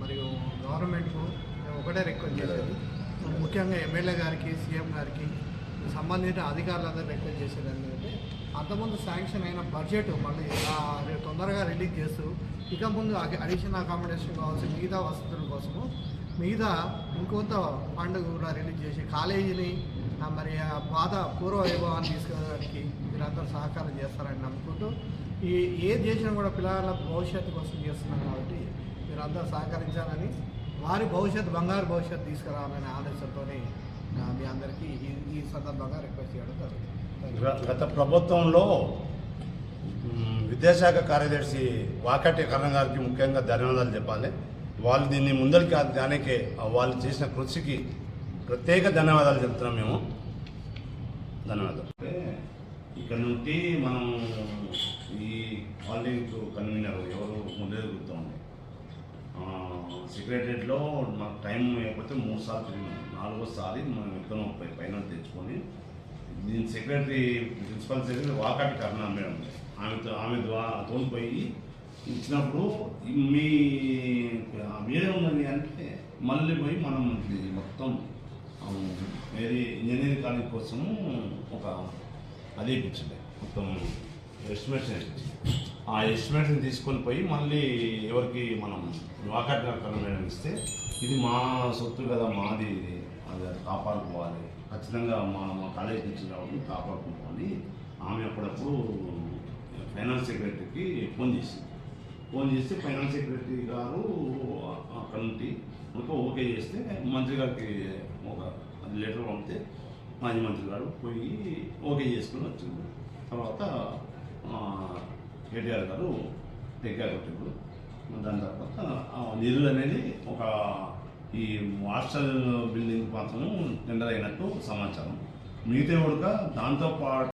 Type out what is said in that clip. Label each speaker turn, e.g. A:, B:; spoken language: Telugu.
A: మరియు గవర్నమెంట్కు మేము ఒకటే రిక్వెస్ట్ చేసేది. ముఖ్యంగా ఎమ్మెల్యే గారికి సీఎం గారికి సంబంధిత అధికారులందరూ రిక్వెస్ట్ చేసేది ఏంటంటే అంతకుముందు శాంక్షన్ అయిన బడ్జెట్ మళ్ళీ తొందరగా రిలీజ్ చేస్తూ ఇక ముందు అడిషనల్ అకామిడేషన్ కావచ్చు మిగతా వసతుల కోసము మిగతా ఇంకొంత ఫండ్ కూడా రిలీజ్ చేసి కాలేజీని మరి ఆ పాత పూర్వ వైభవాన్ని తీసుకురావడానికి మీరందరూ సహకారం చేస్తారని నమ్ముకుంటూ ఈ ఏది చేసినా కూడా పిల్లల భవిష్యత్తు కోసం చేస్తున్నాం కాబట్టి మీరందరూ సహకరించాలని వారి భవిష్యత్తు బంగారు భవిష్యత్తు తీసుకురావాలనే ఆలోచనతోనే మీ అందరికీ ఈ ఈ సందర్భంగా రిక్వెస్ట్ చేయడం జరుగుతుంది.
B: గత ప్రభుత్వంలో విద్యాశాఖ కార్యదర్శి వాకటి కరణ్ గారికి ముఖ్యంగా ధన్యవాదాలు చెప్పాలి. వాళ్ళు దీన్ని ముందరికి దానికి వాళ్ళు చేసిన కృషికి ప్రత్యేక ధన్యవాదాలు చెప్తున్నాం మేము. ధన్యవాదాలు. ఇక్కడ నుండి మనం ఈ కాలనీకి కన్వీనర్ ఎవరు ముందే గుర్తుంది సెక్రటరీలో మాకు టైం ఇవ్వకపోతే మూడు సార్లు తిరిగినాం. నాలుగోసారి మనం ఎక్కడో పై పైన తెచ్చుకొని దీని secretary principal secretary Vakati Karuna madam. ఆమెతో ఆమె ద్వారా తోలిపోయి ఇచ్చినప్పుడు మీ మీరే ఉన్నది అంటే మళ్ళీ పోయి మనం మొత్తం వేరే ఇంజనీరింగ్ కాలేజ్ కోసము ఒక అదే ఇప్పించండి మొత్తం ఎస్టిమేషన్ ఇప్పించింది. ఆ ఎస్టిమేషన్ తీసుకొని పోయి మళ్ళీ ఎవరికి మనం వాకట్ మేడం ఇస్తే ఇది మా సొత్తు కదా మాది ఇది. అది కాపాడుకోవాలి. ఖచ్చితంగా మా మా కాలేజ్ నుంచి రావడం కాపాడుకోవాలి ఆమె అప్పుడప్పుడు ఫైనాన్స్ సెక్రటరీకి ఫోన్ చేసింది. ఫోన్ చేస్తే ఫైనాన్స్ సెక్రటరీ గారు అక్కడ నుండి ఓకే చేస్తే మంత్రి గారికి ఒక అది లెటర్ పంపితే మాజీ మంత్రి గారు పోయి ఓకే చేసుకుని వచ్చింది తర్వాత కేటీఆర్ గారు టెక్కారు కొట్టిండు. దాని తర్వాత నిధులు అనేది ఒక ఈ హాస్టల్ బిల్డింగ్ మాత్రం టెండర్ అయినట్టు సమాచారం. మిగతా కూడా దాంతో పాటు